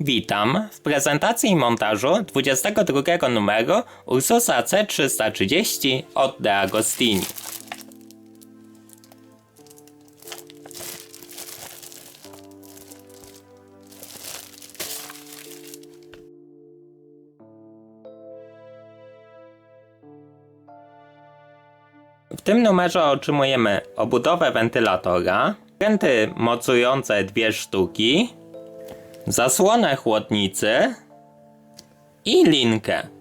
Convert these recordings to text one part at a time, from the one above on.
Witam w prezentacji i montażu 22 numeru Ursusa C330 od De Agostini. W tym numerze otrzymujemy obudowę wentylatora, pręty mocujące dwie sztuki, zasłonę chłodnicy i linkę.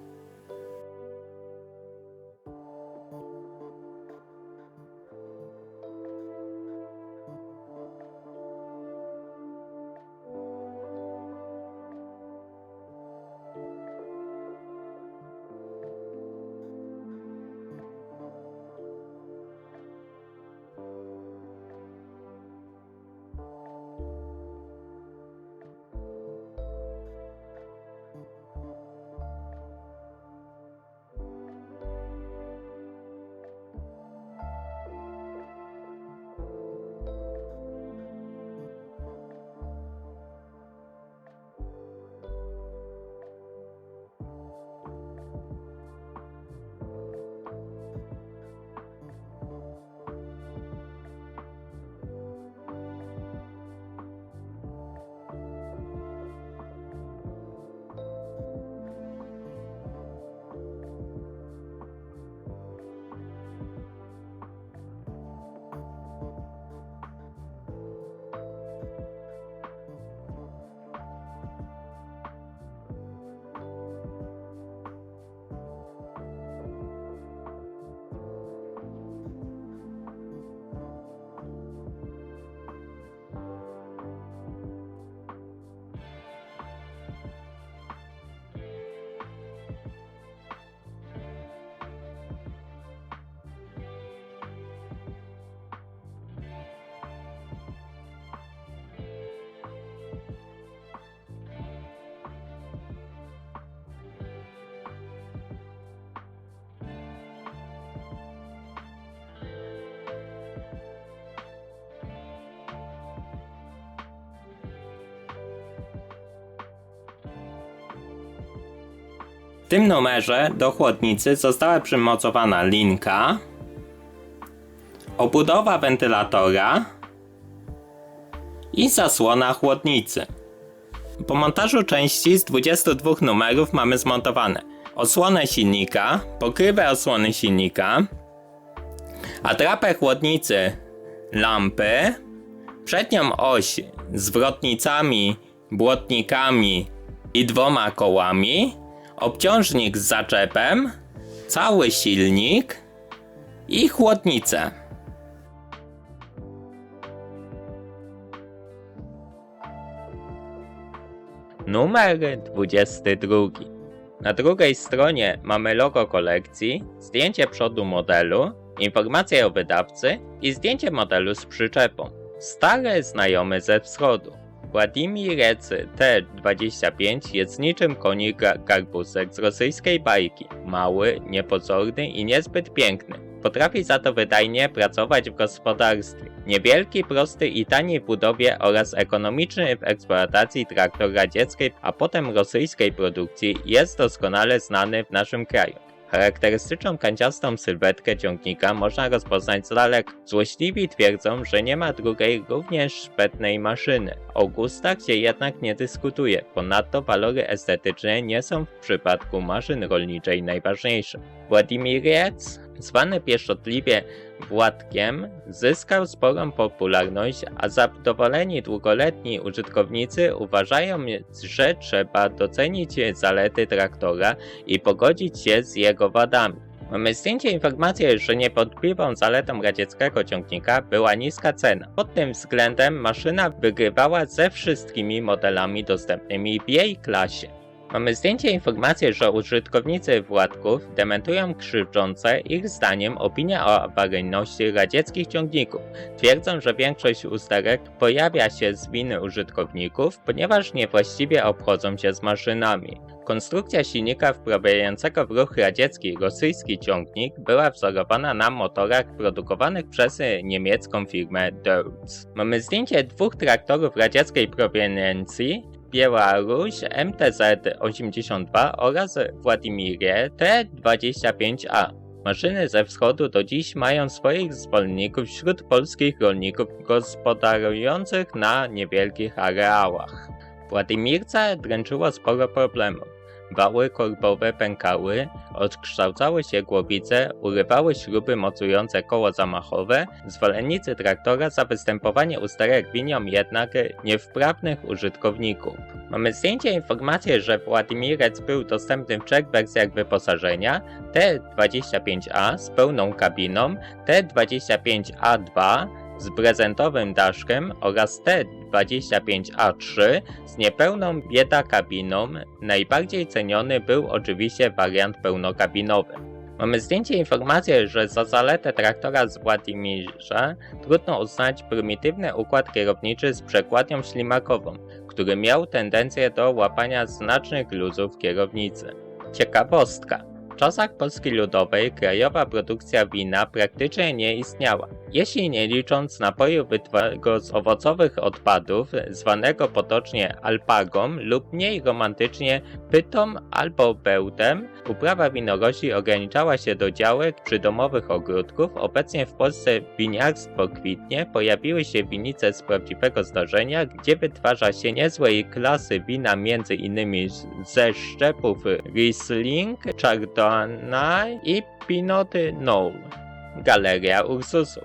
W tym numerze do chłodnicy została przymocowana linka, obudowa wentylatora i zasłona chłodnicy. Po montażu części z 22 numerów mamy zmontowane osłonę silnika, pokrywę osłony silnika, atrapę chłodnicy lampy, przednią oś z wrotnicami, błotnikami i dwoma kołami, obciążnik z zaczepem, cały silnik i chłodnicę. Numer 22. Na drugiej stronie mamy logo kolekcji, zdjęcie przodu modelu, informacje o wydawcy i zdjęcie modelu z przyczepą. Stary znajomy ze wschodu. Władimirec T-25 jest niczym konik ga- garbusek z rosyjskiej bajki. Mały, niepozorny i niezbyt piękny. Potrafi za to wydajnie pracować w gospodarstwie. Niewielki, prosty i tani w budowie oraz ekonomiczny w eksploatacji traktor radzieckiej, a potem rosyjskiej produkcji jest doskonale znany w naszym kraju. Charakterystyczną kanciastą sylwetkę ciągnika można rozpoznać z daleka. Złośliwi twierdzą, że nie ma drugiej również szpetnej maszyny. O gustach się jednak nie dyskutuje. Ponadto walory estetyczne nie są w przypadku maszyn rolniczej najważniejsze. Władimiriec, zwany pieszczotliwie Władkiem, zyskał sporą popularność, a zadowoleni długoletni użytkownicy uważają, że trzeba docenić zalety traktora i pogodzić się z jego wadami. Mamy zdjęcie informacji, że niewątpliwą zaletą radzieckiego ciągnika była niska cena. Pod tym względem maszyna wygrywała ze wszystkimi modelami dostępnymi w jej klasie. Mamy zdjęcie informacji, że użytkownicy Władków dementują krzywdzące ich zdaniem opinie o awaryjności radzieckich ciągników. Twierdzą, że większość usterek pojawia się z winy użytkowników, ponieważ niewłaściwie obchodzą się z maszynami. Konstrukcja silnika wprawiającego w ruch radziecki rosyjski ciągnik była wzorowana na motorach produkowanych przez niemiecką firmę Deutz. Mamy zdjęcie dwóch traktorów radzieckiej proweniencji, Białoruś MTZ-82 oraz Władimirie T-25A. Maszyny ze wschodu do dziś mają swoich zwolenników wśród polskich rolników gospodarujących na niewielkich areałach. Władimirce dręczyło sporo problemów. Wały korbowe pękały, odkształcały się głowice, urywały śruby mocujące koło zamachowe, zwolennicy traktora za występowanie usterek winią jednak niewprawnych użytkowników. Mamy zdjęcie informację, że Władimirec był dostępny w trzech wersjach wyposażenia T25A z pełną kabiną, T25A2 z prezentowym daszkiem oraz T25A3 z niepełną bieda kabiną. Najbardziej ceniony był oczywiście wariant pełnokabinowy. Mamy zdjęcie informację, że za zaletę traktora z Władimirza trudno uznać prymitywny układ kierowniczy z przekładnią ślimakową, który miał tendencję do łapania znacznych luzów kierownicy. Ciekawostka. W czasach Polski Ludowej krajowa produkcja wina praktycznie nie istniała, jeśli nie licząc napoju wytwarzanego z owocowych odpadów, zwanego potocznie alpagą lub mniej romantycznie pytą albo bełtem. Uprawa winorośli ograniczała się do działek przydomowych ogródków. Obecnie w Polsce winiarstwo kwitnie, pojawiły się winice z prawdziwego zdarzenia, gdzie wytwarza się niezłej klasy wina między innymi ze szczepów Riesling, Chardonnay i Pinot Noir. Galeria Ursusów.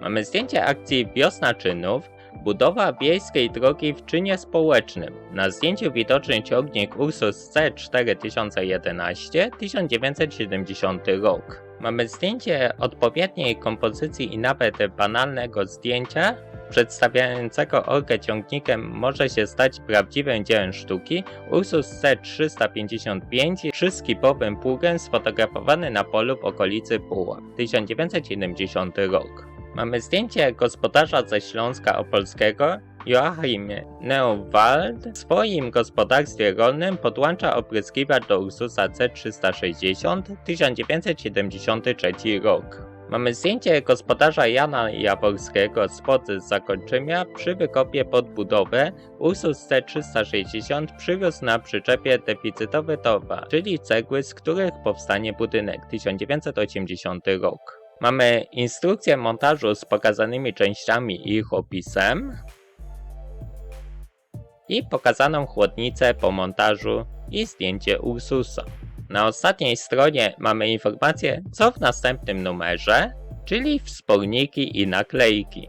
Mamy zdjęcie akcji Wiosna Czynów, budowa wiejskiej drogi w czynie społecznym. Na zdjęciu widoczny ciągnik Ursus C4011 1970 rok. Mamy zdjęcie odpowiedniej kompozycji i nawet banalnego zdjęcia przedstawiającego orkę ciągnikiem może się stać prawdziwym dziełem sztuki. Ursus C355 trzyskipowym pługiem sfotografowany na polu w okolicy Puław 1970 rok. Mamy zdjęcie gospodarza ze Śląska Opolskiego. Joachim Neowald w swoim gospodarstwie rolnym podłącza opryskiwacz do Ursusa C360 1973 rok. Mamy zdjęcie gospodarza Jana Jaworskiego spod zakończenia przy wykopie pod budowę. Ursus C360 przywiózł na przyczepie deficytowy towar, czyli cegły, z których powstanie budynek 1980 rok. Mamy instrukcję montażu z pokazanymi częściami i ich opisem i pokazaną chłodnicę po montażu i zdjęcie Ursusa. Na ostatniej stronie mamy informację, co w następnym numerze, czyli wsporniki i naklejki.